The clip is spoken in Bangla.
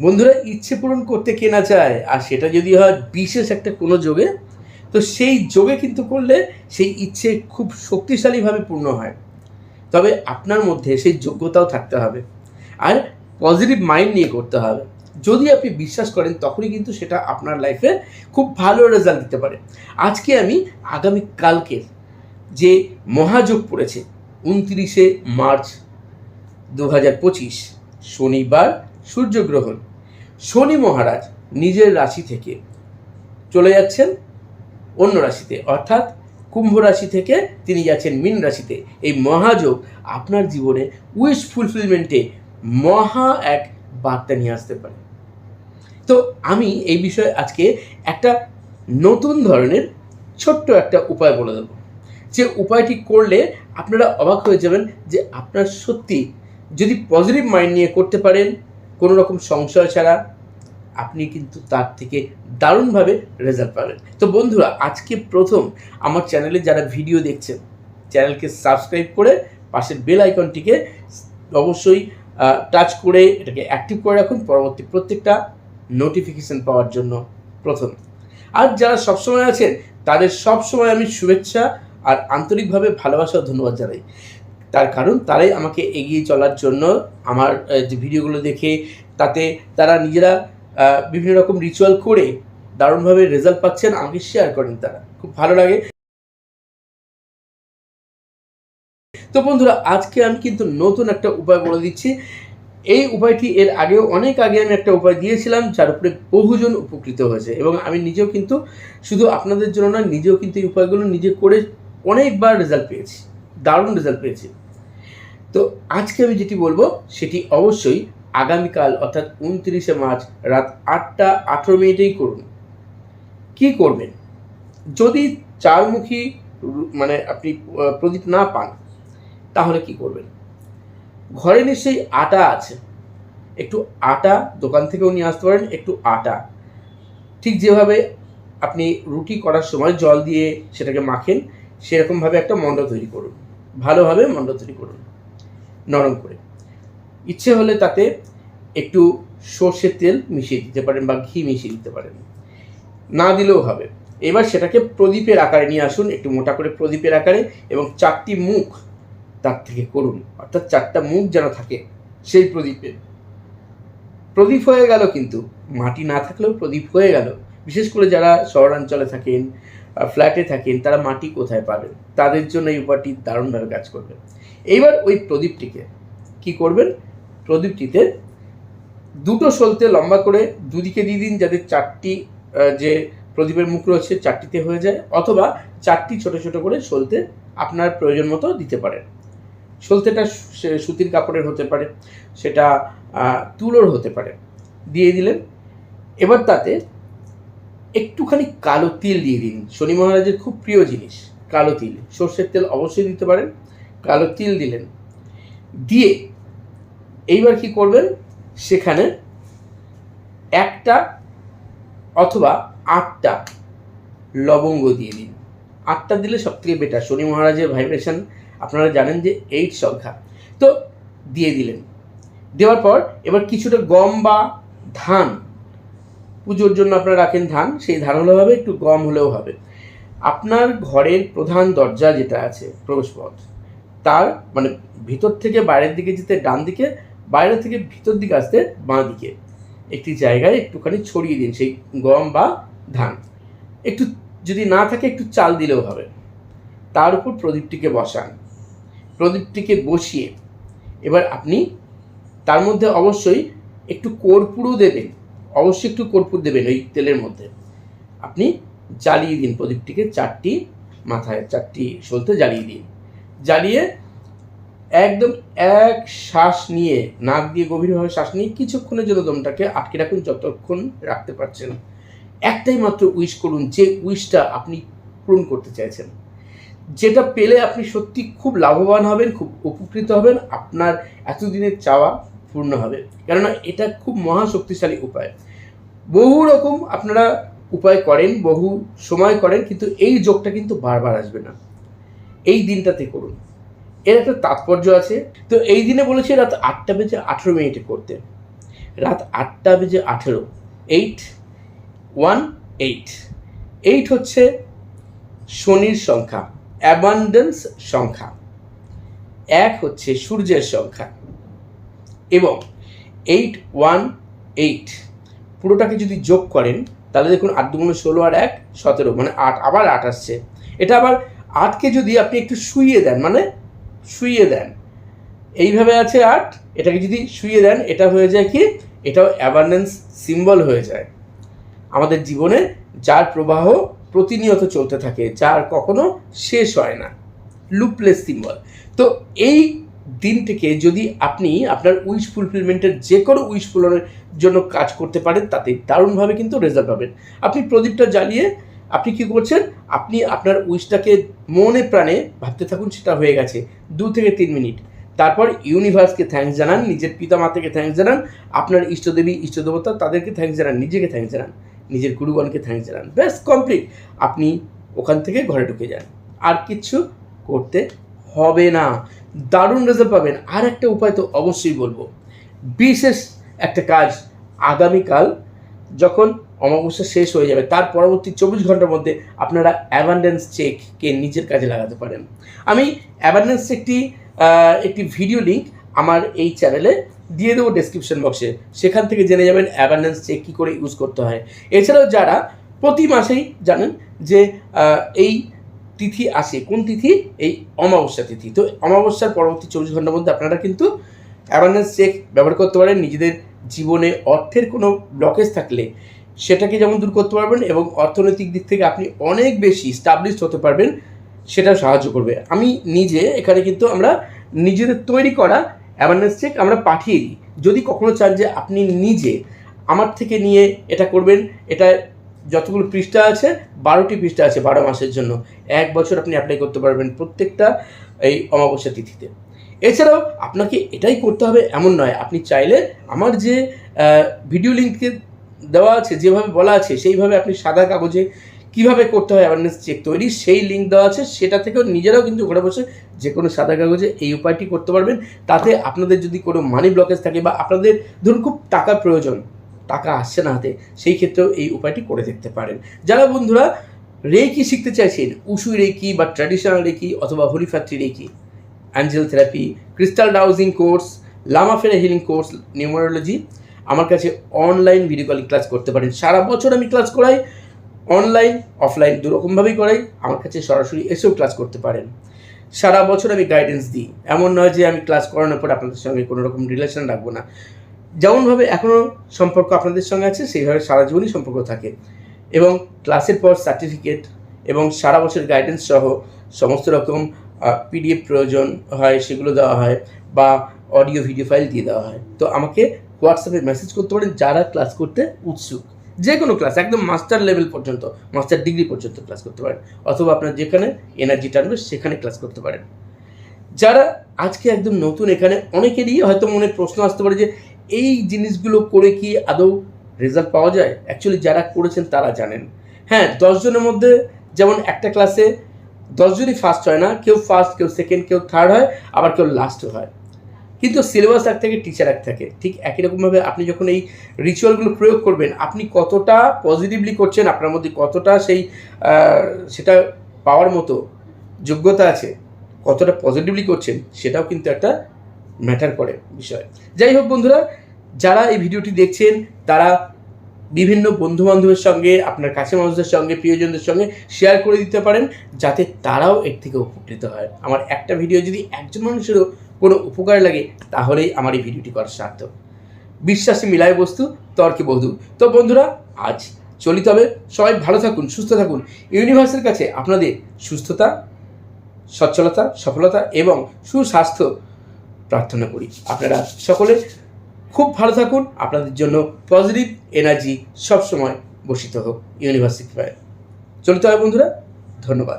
বন্ধুরা, ইচ্ছে পূরণ করতে কেনা চায়? আর সেটা যদি হয় বিশেষ একটা কোনো যোগে, তো সেই যোগে কিন্তু করলে সেই ইচ্ছে খুব শক্তিশালীভাবে পূর্ণ হয়। তবে আপনার মধ্যে সেই যোগ্যতাও থাকতে হবে। আর পজিটিভ মাইন্ড নিয়ে করতে হবে। যদি আপনি বিশ্বাস করেন, তখনই কিন্তু সেটা আপনার লাইফে খুব ভালো রেজাল্ট দিতে পারে। আজকে আমি আগামী কালকের যে মহাযোগ পড়েছে, উনত্রিশে মার্চ দু হাজার পঁচিশ, শনিবার সূর্যগ্রহণ শনি মহারাজ নিজের রাশি থেকে চলে যাচ্ছেন অন্য রাশিতে। অর্থাৎ কুম্ভ রাশি থেকে তিনি যাচ্ছেন মীন রাশিতে। এই মহাযোগ আপনার জীবনে উইশ ফুলফিলমেন্টে মহা এক বার্তা নিয়ে আসতে পারে। তো আমি এই বিষয়ে আজকে একটা নতুন ধরনের ছোট্ট একটা উপায় বলে দেবো। যে উপায়টি করলে আপনারা অবাক হয়ে যাবেন যে আপনার সত্যি যদি পজিটিভ মাইন্ড নিয়ে করতে পারেন কোনো রকম সংশয় ছাড়া আপনি কিন্তু তার থেকে দারুণভাবে রেজাল্ট পাবেন। তো বন্ধুরা, আজকে প্রথম আমার চ্যানেলে যারা ভিডিও দেখছেন চ্যানেলকে সাবস্ক্রাইব করে পাশের বেল আইকনটিকে অবশ্যই টাচ করে এটাকে অ্যাক্টিভ করে রাখুন। পরবর্তী প্রত্যেকটা নোটিফিকেশন পাওয়ার জন্য প্রথম। আর যারা সবসময় আছেন, তাদের সবসময় আমি শুভেচ্ছা আর আন্তরিকভাবে ভালোবাসা ধন্যবাদ জানাই। তার কারণ তারাই আমাকে এগিয়ে চলার জন্য আমার যে ভিডিওগুলো দেখে, তাতে তারা নিজেরা বিভিন্ন রকম রিচুয়াল করে দারুণভাবে রেজাল্ট পাচ্ছেন, আমাকে শেয়ার করেন তারা। খুব ভালো লাগে। তো বন্ধুরা, আজকে আমি কিন্তু নতুন একটা উপায় বলে দিচ্ছি। এই উপায়টি এর আগেও, অনেক আগে আমি একটা উপায় দিয়েছিলাম, যার উপরে বহুজন উপকৃত হয়েছে। এবং আমি নিজেও কিন্তু শুধু আপনাদের জন্য না, নিজেও কিন্তু এই উপায়গুলো নিজে করে অনেকবার রেজাল্ট পেয়েছি। দারুণ রেজাল্ট পেয়েছে। তো আজকে আমি যেটি বলব, সেটি অবশ্যই আগামীকাল, অর্থাৎ উনত্রিশে মার্চ রাত আটটা আঠেরো মিনিটেই করুন। কি করবেন? যদি চারমুখী মানে আপনি প্রদীপ না পান, তাহলে কি করবেন? ঘরে নিশ্চয়ই আটা আছে। একটু আটা দোকান থেকেও নিয়ে আসতে পারেন, একটু আটা। ঠিক যেভাবে আপনি রুটি করার সময় জল দিয়ে সেটাকে মাখেন, সেরকমভাবে একটা মণ্ড তৈরি করুন। ভালোভাবে মণ্ড তৈরি করুন। নরম করে। ইচ্ছে হলে তাতে একটু সর্ষের তেল মিশিয়ে দিতে পারেন বা ঘি মিশিয়ে দিতে পারেন। না দিলেও হবে। এবার সেটাকে প্রদীপের আকারে নিয়ে আসুন, একটু মোটা করে প্রদীপের আকারে এবং চারটি মুখ তার থেকে করুন। অর্থাৎ চারটা মুখ যেন থাকে সেই প্রদীপে। প্রদীপ হয়ে গেল কিন্তু। মাটি না থাকলেও প্রদীপ হয়ে গেল। বিশেষ করে যারা শহরাঞ্চলে থাকেন ফ্ল্যাটে থাকেন, তারা মাটি কোথায় পাবেন? তাদের জন্য এই উপায়টি দারুণভাবে কাজ করবে। এইবার ওই প্রদীপটিকে কি করবেন? প্রদীপটিতে দুটো সলতে লম্বা করে দুদিকে দিয়ে দিন যাতে চারটি যে প্রদীপের মুখ রয়েছে চারটিতে হয়ে যায়, অথবা চারটি ছোট ছোট করে সলতে আপনার প্রয়োজন মতো দিতে পারেন। সলতেটা সুতির কাপড়ের হতে পারে, সেটা তুলোর হতে পারে। দিয়ে দিলেন। এবার তাতে একটুখানি কালো তিল দিয়ে দিন। শনি মহারাজের খুব প্রিয় জিনিস, কালো তিল। সর্ষের তেল অবশ্যই দিতে পারেন। কালো তিল দিলেন। দিয়ে এইবার কি করবেন? সেখানে একটা অথবা আটটা লবঙ্গ দিয়ে দিন। আটটা দিলে সব থেকে বেটার শনি মহারাজের ভাইব্রেশন আপনারা জানেন যে এইট সংখ্যা। তো দিয়ে দিলেন। দেওয়ার পর এবার কিছুটা গম বা ধান পুজোর জন্য আপনারা রাখেন ধান, সেই ধান হলেও হবে, একটু গম হলেও হবে। আপনার ঘরের প্রধান দরজা যেটা আছে, প্রবেশপথ, তার মানে ভিতর থেকে বাইরের দিকে যেতে ডান দিকে, বাইরে থেকে ভিতর দিকে আসতে বাঁ দিকে। একটি জায়গায় একটুখানি ছড়িয়ে দিন, সেই গম বা ধান। একটু যদি না থাকে, একটু চাল দিলেও হবে। তার উপর প্রদীপটিকে বসান। প্রদীপটিকে বসিয়ে, এবার আপনি তার মধ্যে অবশ্যই একটু কর্পূরও দেবেন। অবশ্যই একটু কর্পূর দেবেন ওই তেলের মধ্যে। আপনি জ্বালিয়ে দিন প্রদীপটিকে চারটি মাথায়, চারটি সলতে জ্বালিয়ে দিন। জ্বালিয়ে একদম এক শ্বাস নিয়ে, নাক দিয়ে গভীরভাবে শ্বাস নিয়ে কিছুক্ষণের জন্য দমটাকে আটকে রাখুন, যতক্ষণ রাখতে পারছেন। একটাই মাত্র উইশ করুন, যে উইশটা আপনি পূরণ করতে চাইছেন। যেটা পেলে আপনি সত্যি খুব লাভবান হবেন, খুব উপকৃত হবেন। আপনার এতদিনের চাওয়া পূর্ণ হবে। কেননা এটা খুব মহা শক্তিশালী উপায়। বহু রকম আপনারা উপায় করেন, বহু সময় করেন, কিন্তু এই যোগটা কিন্তু বারবার আসবে না। এই দিনটাতে করুন। এর একটা তাৎপর্য আছে। তো এই দিনে বলেছি রাত আটটা বেজে আঠেরো মিনিটে করতে। রাত আটটা বেজে আঠেরো। এইট ওয়ান এইট এইট হচ্ছে শনির সংখ্যা অ্যাবান্ডেন্স সংখ্যা। এক হচ্ছে সূর্যের সংখ্যা। এবং এইট ওয়ান এইট পুরোটাকে যদি যোগ করেন, তাহলে দেখুন আট দুগুণ ষোলো আর এক সতেরো মানে আট, আবার আট আসছে। এটা আবার আটকে যদি আপনি একটু শুইয়ে দেন মানে শুইয়ে দেন, এইভাবে আছে আট, এটাকে যদি শুইয়ে দেন, এটা হয়ে যায় কি? এটাও অ্যাবান্ডেন্স সিম্বল হয়ে যায়। আমাদের জীবনে যার প্রবাহ প্রতিনিয়ত চলতে থাকে, যার কখনো শেষ হয় না। লুপলেস সিম্বল তো এই দিনটিকে যদি আপনি আপনার উইশ ফুলফিলমেন্টের যে কোনো উইশ পূরণের জন্য কাজ করতে পারেন, তাতে দারুণভাবে কিন্তু রেজাল্ট পাবেন। আপনি প্রদীপটা জ্বালিয়ে আপনি কি করছেন? আপনি আপনার উইশটাকে মনে প্রাণে ভাবতে থাকুন, সেটা হয়ে গেছে দু থেকে তিন মিনিট। তারপর ইউনিভার্সকে থ্যাঙ্কস জানান, নিজের পিতা মাতাকে থ্যাঙ্কস জানান, আপনার ইষ্টদেবী, ইষ্টদেবতা তাদেরকে থ্যাঙ্কস জানান, নিজেকে থ্যাঙ্কস জানান, নিজের গুরুগণকে থ্যাঙ্কস জানান। ব্যাস কমপ্লিট আপনি ওখান থেকে ঘরে ঢুকে যান। আর কিচ্ছু করতে হবে না। দারুণ রেজাল্ট পাবেন। আর একটা উপায় তো অবশ্যই বলব। বিশেষ একটা কাজ আগামীকাল যখন অমাবস্যা শেষ হয়ে যাবে, তার পরবর্তী চব্বিশ ঘণ্টার মধ্যে আপনারা অ্যাবান্ডেন্স চেককে নিজের কাজে লাগাতে পারেন। আমি অ্যাবান্ডেন্স চেকটি একটি ভিডিও লিঙ্ক আমার এই চ্যানেলে দিয়ে দেবো ডেসক্রিপশন বক্সে সেখান থেকে জেনে যাবেন অ্যাবান্ডেন্স চেক কী করে ইউজ করতে হয়। এছাড়াও যারা প্রতি মাসেই জানেন যে এই তিথি আসে। কোন তিথি? এই অমাবস্যা তিথি। তো অমাবস্যার পরবর্তী চব্বিশ ঘণ্টার মধ্যে আপনারা কিন্তু অ্যাওয়ারনেস চেক ব্যবহার করতে পারেন। নিজেদের জীবনে অর্থের কোনো ব্লকেজ থাকলে সেটাকে যেমন দূর করতে পারবেন এবং অর্থনৈতিক দিক থেকে আপনি অনেক বেশি স্টাবলিশড হতে পারবেন সেটা সাহায্য করবে। আমি নিজে এখানে কিন্তু আমরা নিজেদের তৈরি করা অ্যাওয়ারনেস চেক আমরা পাঠিয়ে দিই। যদি কখনো চান যে আপনি নিজে আমার থেকে নিয়ে এটা করবেন, এটা যতগুলো পৃষ্ঠা আছে, বারোটি পৃষ্ঠা আছে বারো মাসের জন্য। এক বছর আপনি অ্যাপ্লাই করতে পারবেন প্রত্যেকটা এই অমাবস্যা তিথিতে। এছাড়াও আপনাকে এটাই করতে হবে এমন নয়, আপনি চাইলে আমার যে ভিডিও লিঙ্কে দেওয়া আছে, যেভাবে বলা আছে, সেইভাবে আপনি সাদা কাগজে কীভাবে করতে হয় অ্যাওয়ারনেস চেক তৈরি, সেই লিঙ্ক দেওয়া আছে, সেটা থেকেও নিজেরাও কিন্তু ঘরে বসে যে কোনো সাদা কাগজে এই উপায়টি করতে পারবেন। তাতে আপনাদের যদি কোনো মানি ব্লকেজ থাকে বা আপনাদের, ধরুন খুব টাকার প্রয়োজন টাকা আসছে না হাতে, সেই ক্ষেত্রেও এই উপায়টি করে দেখতে পারেন। যারা বন্ধুরা রেকি শিখতে চাইছেন, উসুই রেকি বা ট্র্যাডিশনাল রেকি অথবা হোলিফ্যাক্টরি reiki angel therapy crystal dowsing course লামাফেরা healing course numerology আমার কাছে অনলাইন ভিডিও কলিং ক্লাস করতে পারেন। সারা বছর আমি ক্লাস করাই অনলাইন অফলাইন দুরকমভাবেই করাই, আমার কাছে সরাসরি এসেও ক্লাস করতে পারেন। সারা বছর আমি গাইডেন্স দিই। এমন নয় যে আমি ক্লাস করানোর পর আপনাদের সঙ্গে কোনো রকম রিলেশন রাখব না। যেমনভাবে এখনও সম্পর্ক আপনাদের সঙ্গে আছে, সেইভাবে সারা জীবনই সম্পর্ক থাকে। এবং ক্লাসের পর সার্টিফিকেট এবং সারা বছর গাইডেন্স সহ সমস্ত রকম পিডিএফ প্রয়োজন হয়, সেগুলো দেওয়া হয় বা অডিও ভিডিও ফাইল দিয়ে দেওয়া হয়। তো আমাকে হোয়াটসঅ্যাপে মেসেজ করতে পারেন, যারা ক্লাস করতে উৎসুক। যে কোনো ক্লাস একদম মাস্টার লেভেল পর্যন্ত মাস্টার ডিগ্রি পর্যন্ত ক্লাস করতে পারেন। অথবা আপনার যেখানে এনার্জি টানবে, সেখানে ক্লাস করতে পারেন। যারা আজকে একদম নতুন, এখানে অনেকেরই হয়তো মনে প্রশ্ন আসতে পারে যে এই জিনিসগুলো করে কি আদৌ রেজাল্ট পাওয়া যায়? অ্যাকচুয়ালি যারা করেছেন তারা জানেন। হ্যাঁ দশজনের মধ্যে যেমন একটা ক্লাসে দশজনই ফার্স্ট হয় না, কেউ ফার্স্ট কেউ সেকেন্ড কেউ থার্ড হয়, আবার কেউ লাস্ট হয়। কিন্তু সিলেবাস এক থাকে টিচার এক থাকে। ঠিক একই রকমভাবে আপনি যখন এই রিচুয়ালগুলো প্রয়োগ করবেন, আপনি কতটা পজিটিভলি করছেন, আপনার মধ্যে কতটা সেই সেটা পাওয়ার মতো যোগ্যতা আছে, কতটা পজিটিভলি করছেন, সেটাও কিন্তু একটা ম্যাটার করে বিষয়। যাই হোক বন্ধুরা, যারা এই ভিডিওটি দেখছেন, তারা বিভিন্ন বন্ধু বান্ধবের সঙ্গে, আপনার কাছে মানুষদের সঙ্গে, প্রিয়জনদের সঙ্গে শেয়ার করে দিতে পারেন, যাতে তারাও এর থেকে উপকৃত হয়। আমার একটা ভিডিও যদি একজন মানুষেরও কোনো উপকার লাগে, তাহলেই আমার এই ভিডিওটি করার সার্থক। বিশ্বাসে মিলায় বস্তু, তর্কে বধু। তো বন্ধুরা, আজ চলিত হবে। সবাই ভালো থাকুন, সুস্থ থাকুন। ইউনিভার্সের কাছে আপনাদের সুস্থতা, সচ্ছলতা, সফলতা এবং সুস্বাস্থ্য প্রার্থনা করি। আপনারা সকলে খুব ভালো থাকুন। আপনাদের জন্য পজিটিভ এনার্জি সবসময় বসিত হোক। ইউনিভার্সিটি চলিত হয় বন্ধুরা, ধন্যবাদ।